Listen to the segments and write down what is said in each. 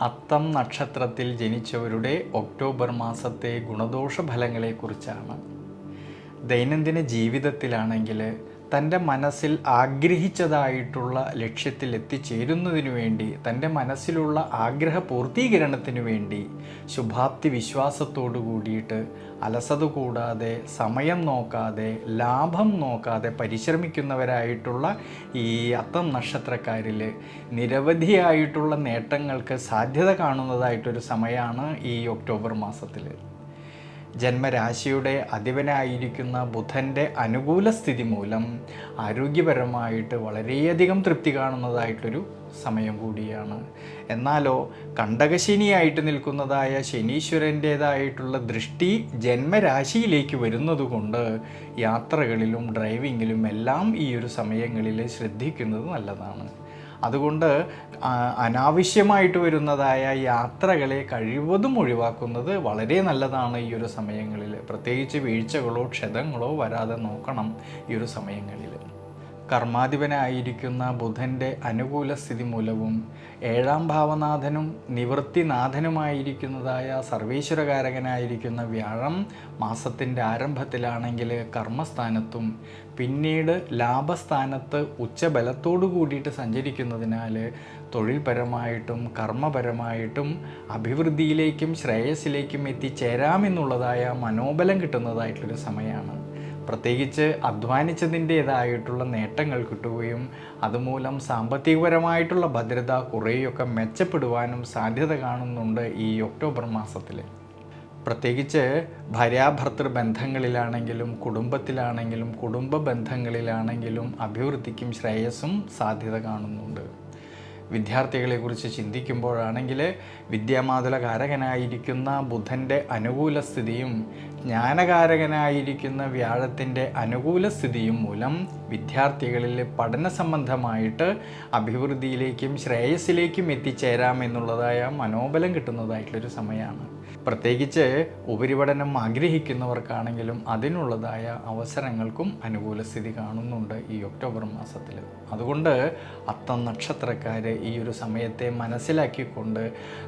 അത്തം നക്ഷത്രത്തിൽ ജനിച്ചവരുടെ ഒക്ടോബർ മാസത്തെ ഗുണദോഷ ഫലങ്ങളെക്കുറിച്ചാണ് ദൈനംദിന ജീവിതത്തിലാണെങ്കിൽ തന്റെ മനസ്സിൽ ആഗ്രഹിച്ചതായിട്ടുള്ള ലക്ഷ്യത്തിൽ എത്തിച്ചേരുന്നതിനു വേണ്ടി തന്റെ മനസ്സിലുള്ള ആഗ്രഹ പൂർത്തീകരണത്തിന് വേണ്ടി ശുഭാപ്തി വിശ്വാസത്തോടു കൂടിയിട്ട് അലസത കൂടാതെ സമയം നോക്കാതെ ലാഭം നോക്കാതെ പരിശ്രമിക്കുന്നവരായിട്ടുള്ള ഈ അത്തം നക്ഷത്രക്കാരിൽ നിരവധിയായിട്ടുള്ള നേട്ടങ്ങൾക്ക് സാധ്യത കാണുന്നതായിട്ടൊരു സമയമാണ് ഈ ഒക്ടോബർ മാസത്തിൽ ജന്മരാശിയുടെ അധിപനായിരിക്കുന്ന ബുധന്റെ അനുകൂല സ്ഥിതി മൂലം ആരോഗ്യപരമായിട്ട് വളരെയധികം തൃപ്തി കാണുന്നതായിട്ടൊരു സമയം കൂടിയാണ്. എന്നാലോ കണ്ടകശനിയായിട്ട് നിൽക്കുന്നതായ ശനീശ്വരന്റേതായിട്ടുള്ള ദൃഷ്ടി ജന്മരാശിയിലേക്ക് വരുന്നതുകൊണ്ട് യാത്രകളിലും ഡ്രൈവിങ്ങിലും എല്ലാം ഈ ഒരു സമയങ്ങളിൽ ശ്രദ്ധിക്കുന്നത് നല്ലതാണ്. അതുകൊണ്ട് അനാവശ്യമായിട്ട് വരുന്നതായ യാത്രകളെ കഴിവതും ഒഴിവാക്കുന്നത് വളരെ നല്ലതാണ് ഈ ഒരു സമയങ്ങളിൽ. പ്രത്യേകിച്ച് വീഴ്ചകളോ ക്ഷതങ്ങളോ വരാതെ നോക്കണം ഈ ഒരു സമയങ്ങളിൽ. കർമാധിപനായിരിക്കുന്ന ബുധന്റെ അനുകൂല സ്ഥിതി മൂലവും ഏഴാം ഭാവനാഥനും നിവൃത്തിനാഥനുമായിരിക്കുന്നതായ സർവീശ്വരകാരകനായിരിക്കുന്ന വ്യാഴം മാസത്തിന്റെ ആരംഭത്തിലാണെങ്കിൽ കർമ്മസ്ഥാനത്തും പിന്നീട് ലാഭസ്ഥാനത്ത് ഉച്ചബലത്തോടു കൂടിയിട്ട് സഞ്ചരിക്കുന്നതിനാൽ തൊഴിൽപരമായിട്ടും കർമ്മപരമായിട്ടും അഭിവൃദ്ധിയിലേക്കും ശ്രേയസ്സിലേക്കും എത്തിച്ചേരാമെന്നുള്ളതായ മനോബലം കിട്ടുന്നതായിട്ടുള്ളൊരു സമയമാണ്. പ്രത്യേകിച്ച് അധ്വാനിച്ചതിന്റേതായിട്ടുള്ള നേട്ടങ്ങൾ കിട്ടുകയും അതുമൂലം സാമ്പത്തികപരമായിട്ടുള്ള ഭദ്രത കുറേയൊക്കെ മെച്ചപ്പെടുവാനും സാധ്യത കാണുന്നുണ്ട് ഈ ഒക്ടോബർ മാസത്തിൽ പ്രത്യേകിച്ച് ഭാര്യാഭർത്തൃ ബന്ധങ്ങളിലാണെങ്കിലും കുടുംബത്തിലാണെങ്കിലും കുടുംബ ബന്ധങ്ങളിലാണെങ്കിലും അഭിവൃദ്ധിക്കും ശ്രേയസ്സും സാധ്യത കാണുന്നുണ്ട്. വിദ്യാർത്ഥികളെക്കുറിച്ച് ചിന്തിക്കുമ്പോഴാണെങ്കിൽ വിദ്യാമാതുലകാരകനായിരിക്കുന്ന ബുധന്റെ അനുകൂല സ്ഥിതിയും ജ്ഞാനകാരകനായിരിക്കുന്ന വ്യാഴത്തിന്റെ അനുകൂല സ്ഥിതിയും മൂലം വിദ്യാർത്ഥികളിൽ പഠന സംബന്ധമായിട്ട് അഭിവൃദ്ധിയിലേക്കും ശ്രേയസ്സിലേക്കും എത്തിച്ചേരാമെന്നുള്ളതായ മനോബലം കിട്ടുന്നതായിട്ടുള്ളൊരു സമയമാണ് പ്രത്യേകിച്ച് ഉപരിപഠനം ആഗ്രഹിക്കുന്നവർക്കാണെങ്കിലും അതിനുള്ളതായ അവസരങ്ങൾക്കും അനുകൂല സ്ഥിതി കാണുന്നുണ്ട് ഈ ഒക്ടോബർ മാസത്തിൽ അതുകൊണ്ട് അത്തം നക്ഷത്രക്കാർ ഈ ഒരു സമയത്തെ മനസ്സിലാക്കിക്കൊണ്ട്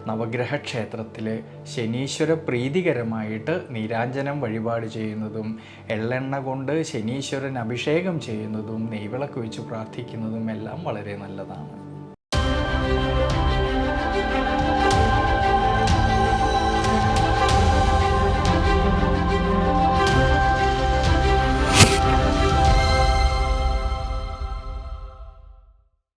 നവഗ്രഹ ക്ഷേത്രത്തിൽ ശനീശ്വര പ്രീതികരമായിട്ട് നീരാഞ്ജനം വഴിപാട് ചെയ്യുന്നതും എള്ളെണ്ണ കൊണ്ട് ശനീശ്വരൻ അഭിഷേകം ചെയ്യുന്നതും നെയ്വിളക്ക് വെച്ച് പ്രാർത്ഥിക്കുന്നതും എല്ലാം വളരെ നല്ലതാണ്.